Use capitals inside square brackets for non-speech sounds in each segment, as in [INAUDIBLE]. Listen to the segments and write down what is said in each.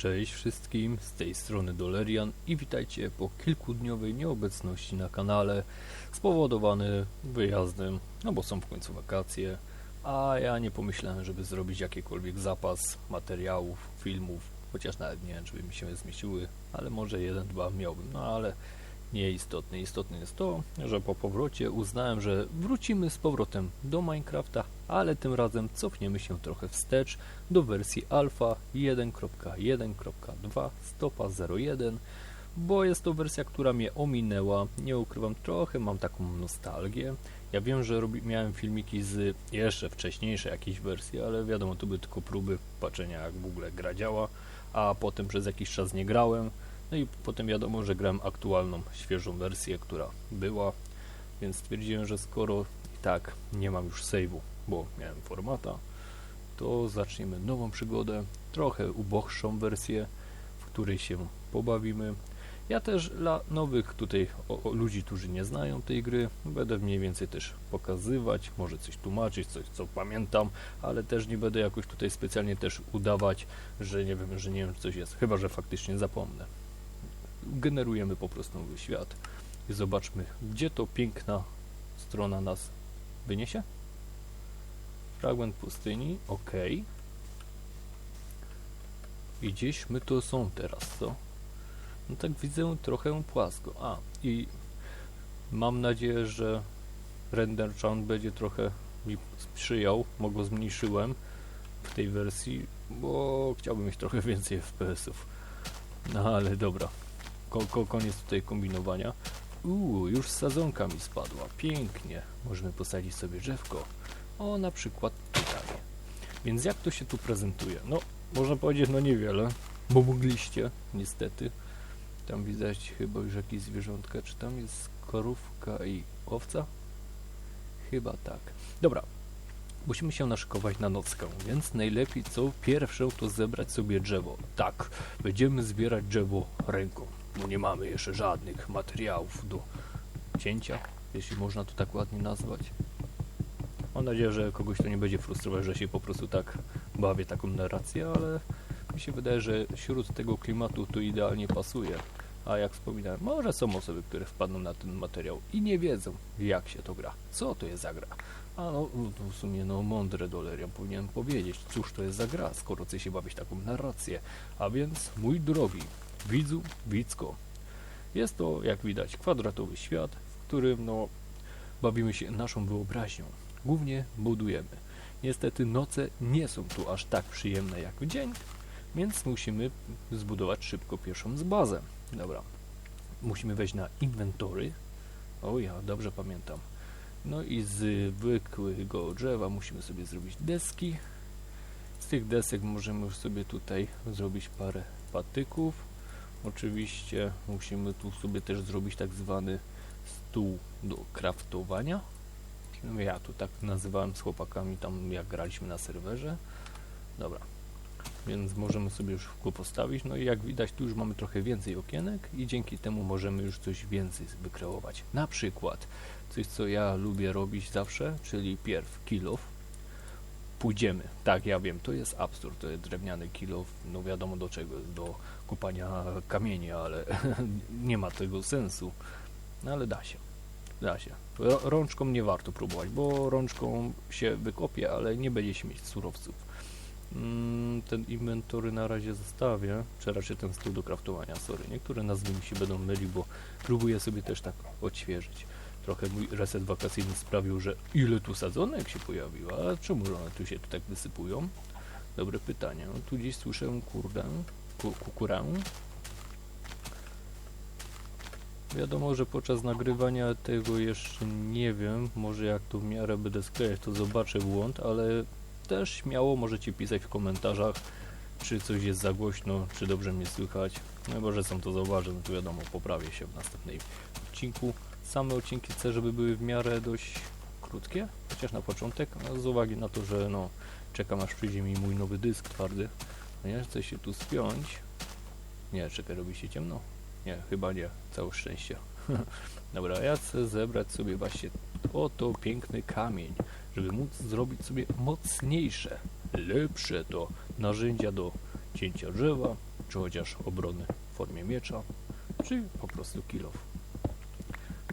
Cześć wszystkim, z tej strony Dolerian i witajcie po kilkudniowej nieobecności na kanale spowodowany wyjazdem, no bo są w końcu wakacje, a ja nie pomyślałem, żeby zrobić jakikolwiek zapas materiałów, filmów, chociaż nawet nie wiem, czy by mi się zmieściły, ale może jeden, dwa miałbym, no ale nieistotne. Istotne jest to, że po powrocie uznałem, że wrócimy z powrotem do Minecrafta, ale tym razem cofniemy się trochę wstecz do wersji alfa 1.1.2 stopa 01, bo jest to wersja, która mnie ominęła. Nie ukrywam, trochę mam taką nostalgię. Ja wiem, że robi, miałem filmiki z jeszcze wcześniejszej jakiejś wersji, ale wiadomo, to były tylko próby patrzenia, jak w ogóle gra działa, a potem przez jakiś czas nie grałem. No i potem wiadomo, że grałem aktualną, świeżą wersję, która była, więc stwierdziłem, że skoro i tak nie mam już save'u, bo miałem formata, to zaczniemy nową przygodę, trochę uboższą wersję, w której się pobawimy. Ja też dla nowych tutaj o, o ludzi, którzy nie znają tej gry, będę mniej więcej też pokazywać, może coś tłumaczyć, coś co pamiętam, ale też nie będę jakoś tutaj specjalnie też udawać, że nie wiem, że nie wiem, czy coś jest, chyba że faktycznie zapomnę. Generujemy po prostu nowy świat i zobaczmy, gdzie to piękna strona nas wyniesie. Fragment pustyni, ok. I gdzieś my to są teraz, co? No tak widzę trochę płasko. A, i mam nadzieję, że render chant będzie trochę mi sprzyjał, bo go zmniejszyłem w tej wersji, bo chciałbym mieć trochę więcej FPS-ów. No ale dobra, ko ko koniec tutaj kombinowania. Uuu, już sadzonka mi spadła, pięknie. Możemy posadzić sobie drzewko. O, na przykład tutaj. Więc jak to się tu prezentuje? No, można powiedzieć, no niewiele, bo mogliście, niestety. Tam widać chyba już jakieś zwierzątka. Czy tam jest korówka i owca? Chyba tak. Dobra, musimy się naszykować na nockę, więc najlepiej co pierwsze to zebrać sobie drzewo. Tak, będziemy zbierać drzewo ręką, bo nie mamy jeszcze żadnych materiałów do cięcia, jeśli można to tak ładnie nazwać. Mam nadzieję, że kogoś to nie będzie frustrować, że się po prostu tak bawię taką narrację, ale mi się wydaje, że wśród tego klimatu to idealnie pasuje. A jak wspominałem, może są osoby, które wpadną na ten materiał i nie wiedzą, jak się to gra, co to jest za gra. A no, w sumie, no mądre dolerian powinien powiedzieć, cóż to jest za gra, skoro chce się bawić taką narrację. A więc, mój drogi widzu, widzko, jest to, jak widać, kwadratowy świat, w którym, no, bawimy się naszą wyobraźnią. Głównie budujemy. Niestety noce nie są tu aż tak przyjemne jak w dzień, więc musimy zbudować szybko pierwszą z bazę. Dobra. Musimy wejść na inwentory. O ja, dobrze pamiętam. No i z zwykłego drzewa musimy sobie zrobić deski. Z tych desek możemy już sobie tutaj zrobić parę patyków. Oczywiście musimy tu sobie też zrobić tak zwany stół do kraftowania. No ja tu tak nazywałem z chłopakami tam jak graliśmy na serwerze. Dobra. Więc możemy sobie już go postawić. No i jak widać tu już mamy trochę więcej okienek i dzięki temu możemy już coś więcej wykreować. Na przykład coś co ja lubię robić zawsze, czyli pierw kilof. Pójdziemy. Tak, ja wiem, to jest absurd, to jest drewniany kilof, no wiadomo do czego, do kopania kamieni, ale [LAUGHS] nie ma tego sensu. No ale da się. Da się. Rączką nie warto próbować, bo rączką się wykopie, ale nie będzie się mieć surowców. Mm, ten inwentory na razie zostawię, czy raczej ten stół do kraftowania, sorry. Niektóre nazwy mi się będą myli, bo próbuję sobie też tak odświeżyć. Trochę mój reset wakacyjny sprawił, że ile tu sadzonek się pojawiło, a czemu one tu się tu tak wysypują? Dobre pytanie. No, tu gdzieś słyszę kurdę, ku, kukurę. Wiadomo, że podczas nagrywania tego jeszcze nie wiem, może jak to w miarę będę sklejać, to zobaczę błąd, ale też śmiało możecie pisać w komentarzach, czy coś jest za głośno, czy dobrze mnie słychać. No chyba, że są to zauważę, no to wiadomo, poprawię się w następnym odcinku. Same odcinki chcę, żeby były w miarę dość krótkie, chociaż na początek, no, z uwagi na to, że no, czekam aż przyjdzie mi mój nowy dysk twardy. No ja chcę się tu spiąć. Nie, czekaj, robi się ciemno? Nie, chyba nie, całe szczęście. [LAUGHS] Dobra, ja chcę zebrać sobie właśnie oto piękny kamień, żeby móc zrobić sobie mocniejsze, lepsze to narzędzia do cięcia drzewa, czy chociaż obrony w formie miecza, czy po prostu kill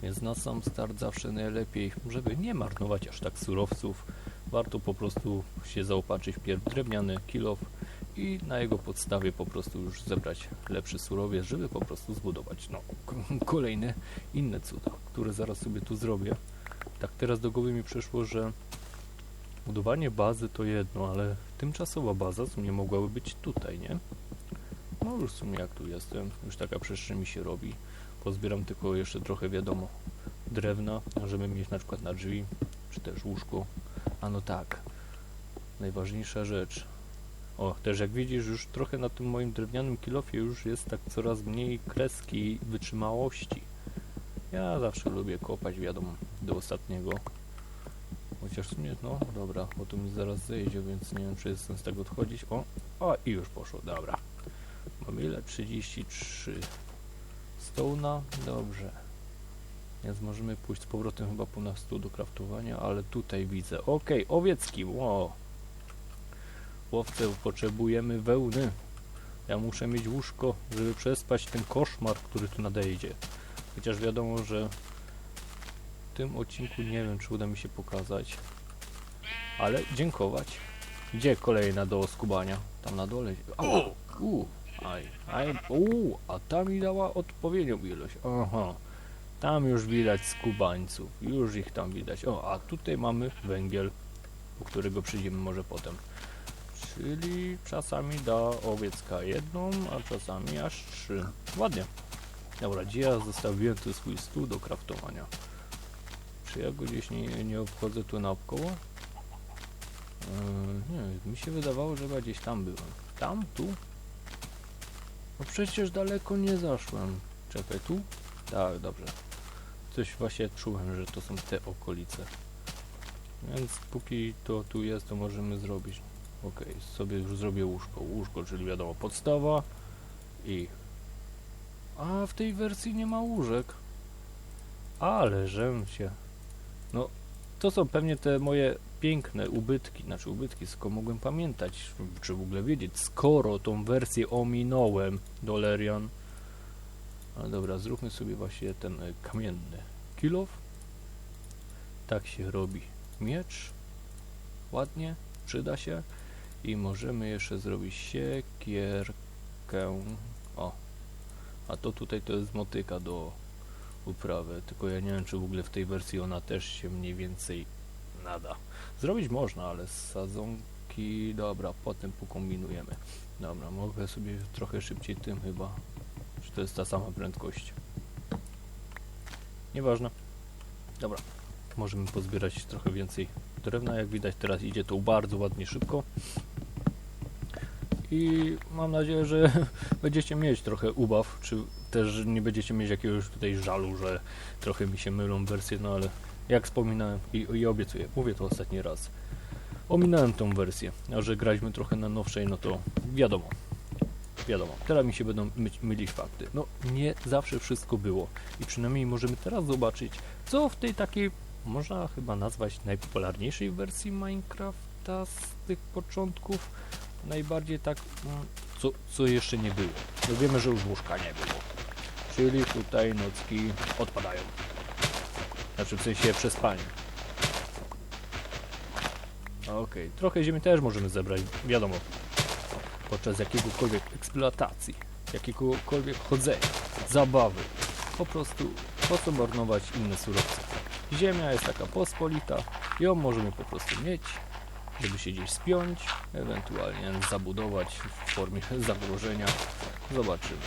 Więc na sam start zawsze najlepiej, żeby nie marnować aż tak surowców, warto po prostu się zaopatrzyć w drewniany kill off i na jego podstawie po prostu już zebrać lepszy surowiec, żeby po prostu zbudować no, kolejne inne cuda, które zaraz sobie tu zrobię. Tak teraz do głowy mi przyszło, że budowanie bazy to jedno, ale tymczasowa baza w sumie mogłaby być tutaj, nie? No już w sumie jak tu jestem, już taka przestrzeń mi się robi. Pozbieram tylko jeszcze trochę, wiadomo, drewna, żeby mieć na przykład na drzwi, czy też łóżko. A no tak, najważniejsza rzecz. O, też jak widzisz, już trochę na tym moim drewnianym kilofie już jest tak coraz mniej kreski wytrzymałości. Ja zawsze lubię kopać, wiadomo, do ostatniego. Chociaż w sumie, no dobra, bo tu mi zaraz zejdzie, więc nie wiem, czy jest sens tak odchodzić. O, o i już poszło, dobra. Mam ile? 33 Stone'a, dobrze. Więc możemy pójść z powrotem chyba po nas tu do kraftowania, ale tutaj widzę. Okej, owiecki, wow. Łowce, potrzebujemy wełny. Ja muszę mieć łóżko, żeby przespać ten koszmar, który tu nadejdzie. Chociaż wiadomo, że w tym odcinku nie wiem, czy uda mi się pokazać. Ale dziękować. Gdzie kolejna do skubania? Tam na dole. O! Aj, aj, u, a ta mi dała odpowiednią ilość. Aha. Tam już widać skubańców. Już ich tam widać. O, a tutaj mamy węgiel, po którego przyjdziemy może potem. Czyli czasami da owiecka jedną, a czasami aż trzy. Ładnie. Dobra, gdzie ja zostawiłem tu swój stół do kraftowania? Czy ja go gdzieś nie, nie obchodzę tu naokoło? Yy, nie, mi się wydawało, że chyba gdzieś tam byłem. Tam? Tu? No przecież daleko nie zaszłem. Czekaj, tu? Tak, dobrze. Coś właśnie czułem, że to są te okolice. Więc póki to tu jest, to możemy zrobić. Okej, sobie już zrobię łóżko. Łóżko, czyli wiadomo, podstawa i... A w tej wersji nie ma łóżek. Ale żem się... No, to są pewnie te moje piękne ubytki, znaczy ubytki, skoro mogłem pamiętać, czy w ogóle wiedzieć, skoro tą wersję ominąłem, Dolerian. Ale dobra, zróbmy sobie właśnie ten e, kamienny kilof. Tak się robi miecz. Ładnie, przyda się. I możemy jeszcze zrobić siekierkę. O, a to tutaj to jest motyka do uprawy, tylko ja nie wiem, czy w ogóle w tej wersji ona też się mniej więcej nada. Zrobić można, ale sadzonki, dobra, potem pokombinujemy. Dobra, mogę sobie trochę szybciej tym chyba, czy to jest ta sama prędkość. Nieważne. Dobra, możemy pozbierać trochę więcej drewna, jak widać teraz idzie to bardzo ładnie szybko. I mam nadzieję, że [LAUGHS] będziecie mieć trochę ubaw, czy też nie będziecie mieć jakiegoś tutaj żalu, że trochę mi się mylą wersje, no ale jak wspominałem i, i obiecuję, mówię to ostatni raz. Ominąłem tą wersję, a że graliśmy trochę na nowszej, no to wiadomo. Wiadomo, teraz mi się będą my mylić fakty. No, nie zawsze wszystko było. I przynajmniej możemy teraz zobaczyć, co w tej takiej, można chyba nazwać najpopularniejszej wersji Minecrafta z tych początków, najbardziej tak, mm, co, co jeszcze nie było. No wiemy, że już łóżka nie było. Czyli tutaj nocki odpadają. Znaczy w sensie przespanie. Okej, trochę ziemi też możemy zebrać, wiadomo. Podczas jakiegokolwiek eksploatacji, jakiegokolwiek chodzenia, zabawy. Po prostu po co marnować inne surowce. Ziemia jest taka pospolita, ją możemy po prostu mieć, żeby się gdzieś spiąć, ewentualnie zabudować w formie zagrożenia. Zobaczymy.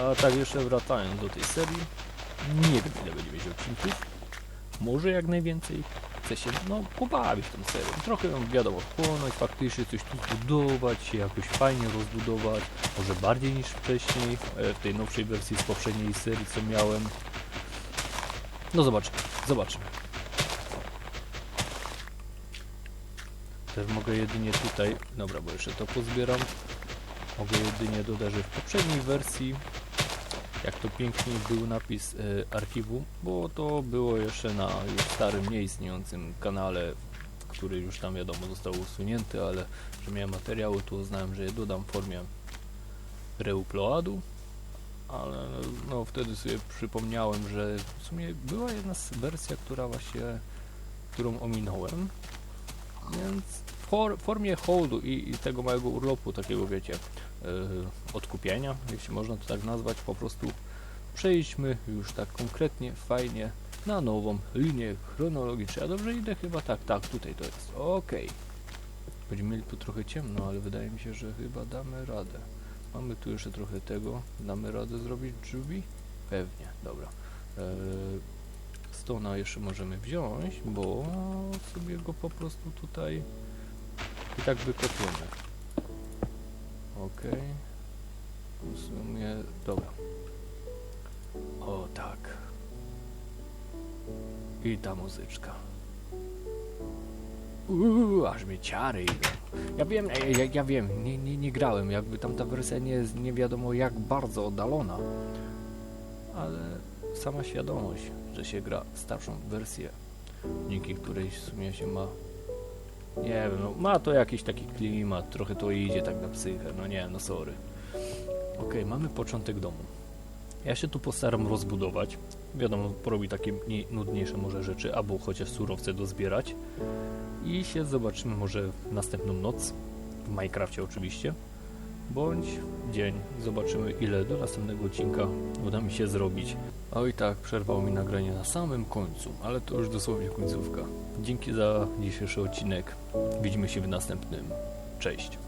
A tak jeszcze wracając do tej serii, nie wiem ile będzie mieć odcinków. Może jak najwięcej. Chcę się no, pobawić tą serią. Trochę ją wiadomo wchłonąć, faktycznie coś tu zbudować, się jakoś fajnie rozbudować. Może bardziej niż wcześniej, e, w tej nowszej wersji z poprzedniej serii co miałem. No zobaczymy, zobaczymy. Też mogę jedynie tutaj, dobra, bo jeszcze to pozbieram. Mogę jedynie dodać, że w poprzedniej wersji jak to pięknie był napis e, archiwum, bo to było jeszcze na już starym, nieistniejącym kanale, który już tam wiadomo został usunięty, ale że miałem materiały, to uznałem, że je dodam w formie Reuploadu, ale no wtedy sobie przypomniałem, że w sumie była jedna wersja, która właśnie, którą ominąłem, więc w for- formie holdu i, i tego małego urlopu, takiego wiecie, odkupienia, jeśli można to tak nazwać, po prostu przejdźmy już tak konkretnie, fajnie na nową linię chronologiczną. Ja dobrze idę chyba tak, tak, tutaj to jest. Okej. Będziemy mieli tu trochę ciemno, ale wydaje mi się, że chyba damy radę. Mamy tu jeszcze trochę tego. Damy radę zrobić drzwi? Pewnie, dobra. Eee, Stona jeszcze możemy wziąć, bo sobie go po prostu tutaj i tak wykopiemy. Okej. W sumie, dobra. O tak. I ta muzyczka. Uuu, aż mi ciary idą. Ja wiem, ja, ja, wiem, nie, nie, nie grałem, jakby tamta wersja nie jest nie wiadomo jak bardzo oddalona. Ale sama świadomość, że się gra starszą wersję, dzięki której w sumie się ma nie wiem, no, ma to jakiś taki klimat, trochę to idzie tak na psychę, no nie, no sorry. Okej, mamy początek domu. Ja się tu postaram rozbudować. Wiadomo, porobi takie mniej, nudniejsze może rzeczy, albo chociaż surowce dozbierać. I się zobaczymy może w następną noc, w Minecrafcie oczywiście, bądź dzień. Zobaczymy ile do następnego odcinka uda mi się zrobić. Oj tak, przerwało mi nagranie na samym końcu, ale to już dosłownie końcówka. Dzięki za dzisiejszy odcinek. Widzimy się w następnym. Cześć.